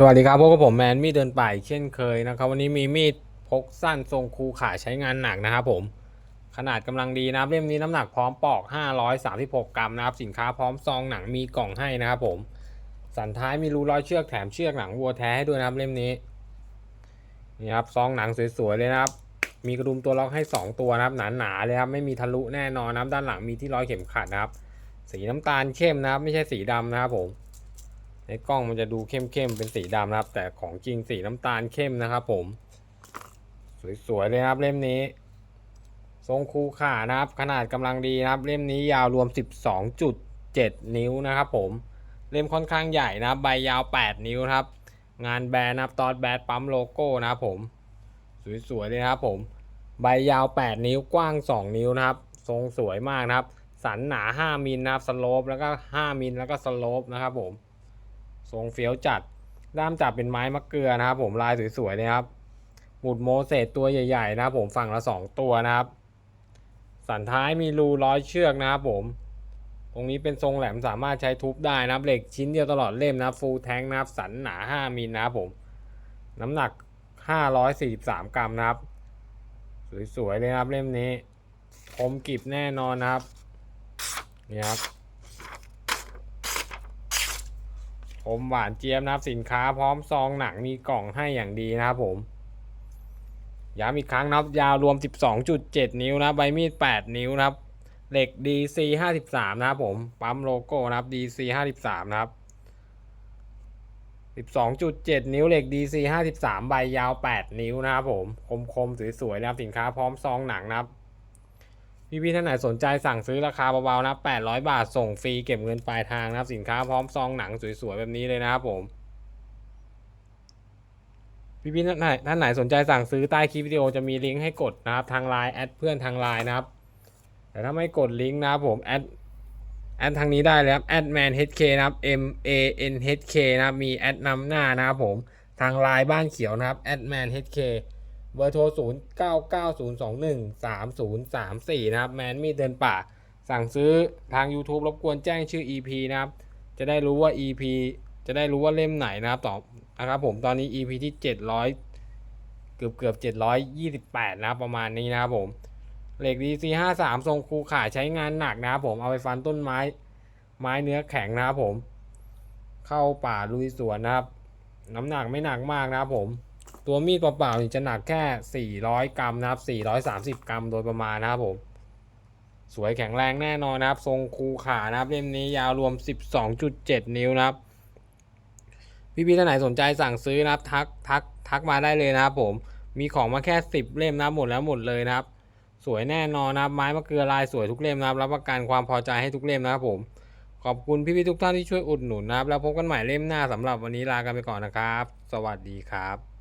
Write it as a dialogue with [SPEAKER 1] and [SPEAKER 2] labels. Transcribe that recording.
[SPEAKER 1] สวัสดีครับพบกับผมแมนมีดเดินป่าอีกเช่นเคยนะครับ วันนี้มีมีดพกสั้นทรงคูขาใช้งานหนักนะครับผม ขนาดกำลังดีนะครับเล่มนี้น้ำหนักพร้อมปอก 536 กรัมนะครับ สินค้าพร้อมซองหนังมีกล่องให้นะครับผม สันท้ายมีรูร้อยเชือกแถมเชือกหนังวัวแท้ให้ด้วยนะครับเล่มนี้นี่ครับซองหนังสวยๆเลยนะครับ มีกระดุมตัวล็อกให้ 2 ตัวนะครับหนาๆเลยครับไม่มีทะลุแน่นอนนะครับด้านหลังมีที่ร้อยเข็มขัดนะครับ สีน้ำตาลเข้มนะครับ ไม่ใช่สีดำนะครับผม ในกล้องมันจะดูเข้มๆเป็นสีดำนะครับ แต่ของจริงสีน้ำตาลเข้มนะครับ ผม สวยๆเลยครับเล่มนี้ ทรงคูขานะครับ ขนาดกำลังดีนะครับ เล่มนี้ยาวรวม 12.7 นิ้วนะครับผมเล่มค่อนข้างใหญ่นะครับใบยาว 8 นิ้วนครับ งานแบรนด์นะครับตอดแบรนด์ปั๊มโลโก้นะครับผม สวยๆเลยนะครับผม ใบยาว 8 นิ้วกว้าง 2 นิ้วนะครับ ทรงสวยมากนะครับ สันหนา 5มิลนะครับสโลปแล้วก็ 5มิลแล้วก็สโลปนะครับผม ทรงเฟี้ยวจัด ด้ามจับเป็นไม้มะเกลือนะครับ ผมลายสวยๆเลยครับหมุดโมเสสตัวใหญ่ ๆ นะครับ ผมฝั่งละ 2 ตัวนะครับ สันท้ายมีรูร้อยเชือกนะครับผม ตรงนี้เป็นทรงแหลมสามารถใช้ทุบได้นะครับเหล็กชิ้นเดียวตลอดเล่มนะฟูลแทงนะครับสันหนา 5มิลนะครับผม น้ำหนัก 543 กรัมนะครับ สวยๆเลยนะครับเล่มนี้คมกริบแน่นอนนะครับนี่ครับ ผ มหวานเจี๊ยบนะครับสินค้าพร้อมซองหนังมีกล่องให้อย่างดีนะครับผมย้ำอีกครั้งนะครับยาวรวม 12.7 นิ้วนะใบมีด 8 นิ้วนะครับ เหล็ก DC 53 นะครับผมปั๊มโลโก้นะครับ DC 53 นะครับ 12.7 นิ้วเหล็ก DC 53 ใบยาว 8 นิ้วนะครับผมคมๆสวยๆนะครับสินค้าพร้อมซองหนังนะครับ พี่ๆท่านไหนสนใจสั่งซื้อราคาเบาๆนะ 800 บาทส่งฟรีเก็บเงินปลายทางนะครับ สินค้าพร้อมซองหนังสวยๆแบบนี้เลยนะครับผม พี่ๆท่านไหนท่านไหนสนใจสั่งซื้อใต้คลิปวิดีโอจะมีลิงก์ให้กดนะครับทางไลน์แอดเพื่อนทางไลน์นะครับ แต่ถ้าไม่กดลิงก์นะครับผมแอดแอดทางนี้ได้เลยครับแอดแมน HK นะครับ M A N H K นะครับมีแอดนำหน้านะครับผมทางไลน์บ้านเขียวนะครับแอดแมน HK เบอร์โทร 0 9 9 0 2 1 3 0 3 4 นะครับ แมนมีเดินป่า สั่งซื้อทาง YouTube รบกวนแจ้งชื่อ EP นะครับ จะได้รู้ว่า EP จะได้รู้ว่าเล่มไหนนะครับต่อนะครับผมตอนนี้ EP ที่ 700 เกือบเกือบ728 นะครับประมาณนี้นะครับผม เหล็ก DC 53ทรงคูขาใช้งานหนักนะครับผมเอาไปฟันต้นไม้ ไม้เนื้อแข็งนะครับผม เข้าป่าลุยสวนนะครับ น้ำหนักไม่หนักมากนะครับผม ตัวมีดเปล่าๆนี่จะหนักแค่ 400 กรัมนะครับ 430 กรัมโดยประมาณนะครับผม สวยแข็งแรงแน่นอนนะครับ ทรงคูขานะครับเล่มนี้ยาวรวม 12.7 นิ้วนะครับ พี่ๆท่านไหนสนใจสั่งซื้อนะครับ ทักทักทักมาได้เลยนะครับผม มีของมาแค่ 10 เล่มนะหมดแล้วหมดเลยนะครับ สวยแน่นอนนะครับ ไม้มะเกลือลายสวยทุกเล่มนะครับ รับประกันความพอใจให้ทุกเล่มนะครับผม ขอบคุณพี่ๆทุกท่านที่ช่วยอุดหนุนนะครับ แล้วพบกันใหม่เล่มหน้าสำหรับวันนี้ลากันไปก่อนนะครับ สวัสดีครับ